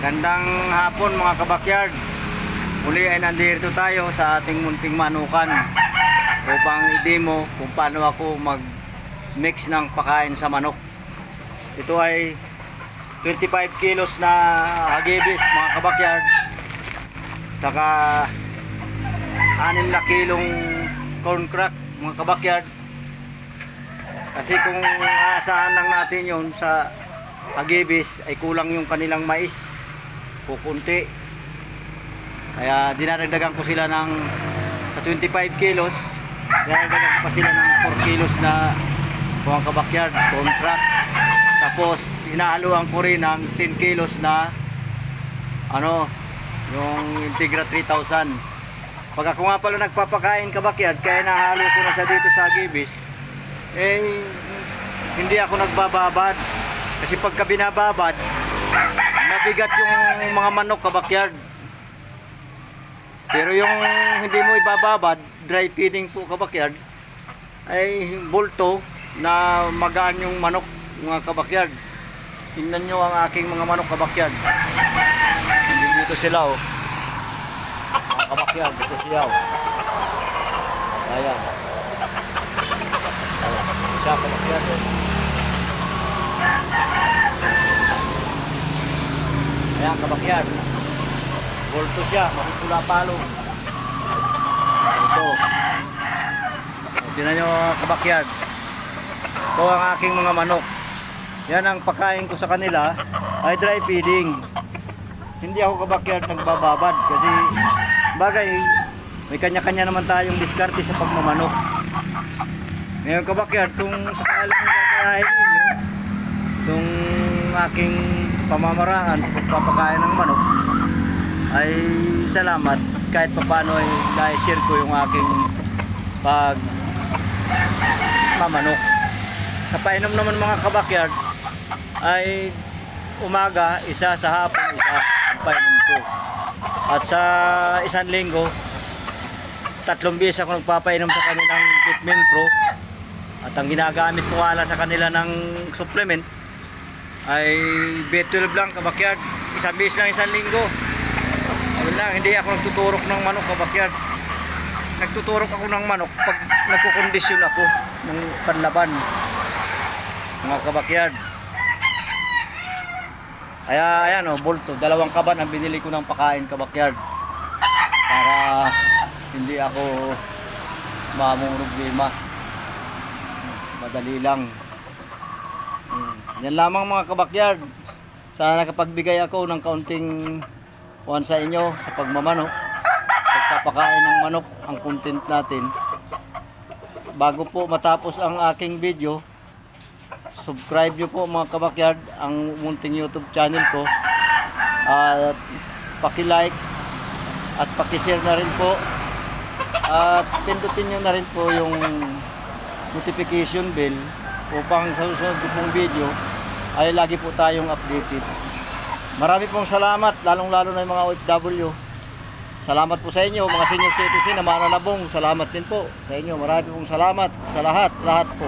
Gandang hapon mga kabakyard. Muli ay nandito tayo sa ating munting manukan upang i-demo kung paano ako mag-mix ng pakain sa manok. Ito ay 25 kilos na hagibis mga kabakyard. Saka 6 na kilong corn crack mga kabakyard. Kasi kung aasahan lang natin yon sa agibis ay kulang yung kanilang mais pupunti. Kaya dinaragdagan ko sila ng sa 25 kilos dinaragdagan ko pa sila ng 4 kilos na buwang kabakyard contract tapos hinahaluan ko rin ng 10 kilos na ano yung Integra 3000 pag ako nga pala nagpapakain kabakyard kaya nahalo ko na siya dito sa agibis eh hindi ako nagbababad. Kasi pagka binababad mabigat yung mga manok kabakyard pero yung hindi mo ibababad dry feeding po kabakyard ay bulto na magaan yung manok mga kabakyard tingnan nyo ang aking mga manok kabakyard hindi dito sila oh. Mga kabakyard dito siya oh. Ayan. Isa kabakyard oh Ayan, kabakyan. Volto siya, makikula palo. Ito. Tingnan nyo, kabakyan. Ito ang aking mga manok. Yan ang pakain ko sa kanila ay dry feeding. Hindi ako kabakyard nagbababad kasi bagay may kanya-kanya naman tayong diskarte sa pagmamanok. Ngayon kabakyard, kung sakalang gagayahin ninyo, itong aking pamamaraan sa pagpapakain ng manok ay salamat kahit paano ay na-share ko yung aking pag mamanok. Sa painom naman mga kabakyard ay umaga, isa sa hapon, isa ang painom ko. At sa isang linggo, tatlong beses ako nagpapainom sa kanilang Bitmin Pro. At ang ginagamit ko wala sa kanila ng supplement ay B12 lang kabakyard. Isang beses lang isang linggo. Ayun lang, hindi ako nagtuturok ng manok kabakyard. Nagtuturok ako ng manok pag nagkukondisyon ako ng panlaban. Mga kabakyard. Kaya ayan o, bulto. Dalawang kaban ang binili ko ng pakain kabakyard. Para hindi ako mamong problema. Madali lang. Mm. Yan lamang mga kabakyard. Sana nakapagbigay ako ng kaunting kuhan sa inyo sa pagmamanok. Pagpapakain ng manok ang content natin. Bago po matapos ang aking video, subscribe nyo po mga kabakyard ang munting YouTube channel ko. At paki-like at paki-share na rin po. At pindutin nyo na rin po yung notification bell upang sa susunod ko pong video ay lagi po tayong updated. Marami pong salamat, lalong-lalo na yung mga OFW. Salamat po sa inyo, mga senior citizen na mananabong. Salamat din po sa inyo. Marami pong salamat sa lahat, lahat po.